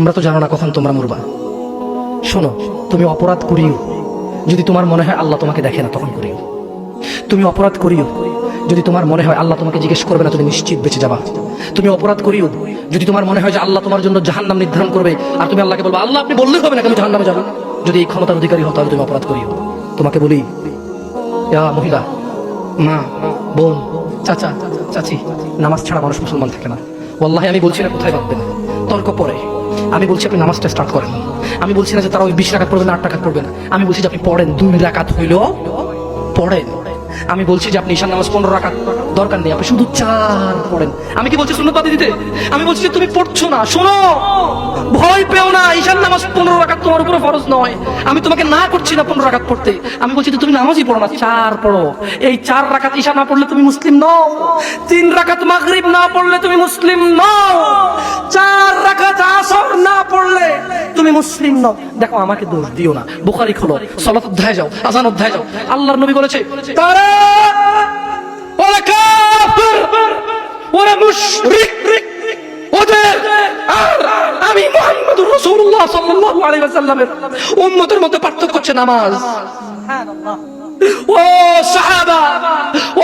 তোমরা তো জানো না কখন তোমরা মরবা। শোনো, তুমি অপরাধ করিও। যদি তোমার মনে হয় আল্লাহ তোমাকে দেখে না, তখন করিও। তুমি অপরাধ করিও। যদি তোমার মনে হয় আল্লাহ তোমাকে জিজ্ঞেস করবে না, তুমি নিশ্চিত বেঁচে যাবা। তুমি অপরাধ করিও। যদি তোমার মনে হয় যে আল্লাহ তোমার জন্য জাহান্নাম নির্ধারণ করবে, আর তুমি আল্লাহকে বলব, আল্লাহ, আপনি বললেই হবে না আমি জাহান্নামে যাব? যদি এই ক্ষমতার অধিকারী হও, তাহলে তুমি অপরাধ করিও। তোমাকে বলি মহিলা, মা, বোন, চাচা, চাচি, নামাজ ছাড়া মানুষ মুসলমান থাকে না। ওয়াল্লাহি, আমি বলছি না, কোথায় ভাববেন তর্ক পরে। আমি বলছি আপনি নামাজটা স্টার্ট করেন। আমি বলছি না যে তারা ওই বিশ টাকা পড়বে না, আট টাকা পড়বে না। আমি বলছি যে আপনি পড়েন, দুই রাকাত হইলেও পড়েন। আমি বলছি যে আপনি ঈশান নামাজ পনেরো রাখার দরকার নেই, আপনি শুধু চার পড়েন। আমি কি বলছি সুন্নত দিতে? আমি বলছি যে তুমি পড়ছো না, শোনো। ভয় পেও না, ঈশান নামাজ পনেরো রাকাত তোমার উপরে ফরজ নয়। আমি তোমাকে না করছি না পনেরো রাকাত পড়তে। আমি বলছি যে তুমি নামাজই পড়ো না, চার পড়ো। এই চার রাকাত ঈশা না পড়লে তুমি মুসলিম নও। তিন রাকাত মাগরিব না পড়লে তুমি মুসলিম নও। চার রাকাত আসর তুমি মুসলিম নও। দেখো, আমাকে দোষ দিও না। বুখারি খোলো। সলাত অধ্যায় যাও, আজান অধ্যায় যাও। আল্লাহর নবী বলেছে, তারা ওরা কাফির, ওরা মুশরিক। ওদের আর আমি মুহাম্মদুর রাসূলুল্লাহ সাল্লাল্লাহু আলাইহি ওয়াসাল্লামের উম্মতের মধ্যে পার্থক্য হচ্ছে নামাজ। ও সাহাবা,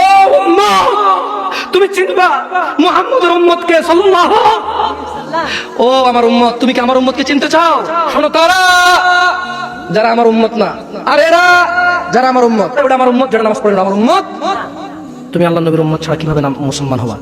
ও উম্মত তুমি চিনবা মুহাম্মদের উম্মতকে সাল্লাল্লাহু ও আমার উম্মত, তুমি কি আমার উম্মতকে চিনতে চাও? শোনো তারা, যারা আমার উম্মত না, আর এরা যারা আমার উম্মত ওটা আমার উম্মত, যারা নামাজ পড়ে আমার উম্মত। তুমি আল্লাহ নবীর উম্মত ছাড়া কীভাবে মুসলমান হবা?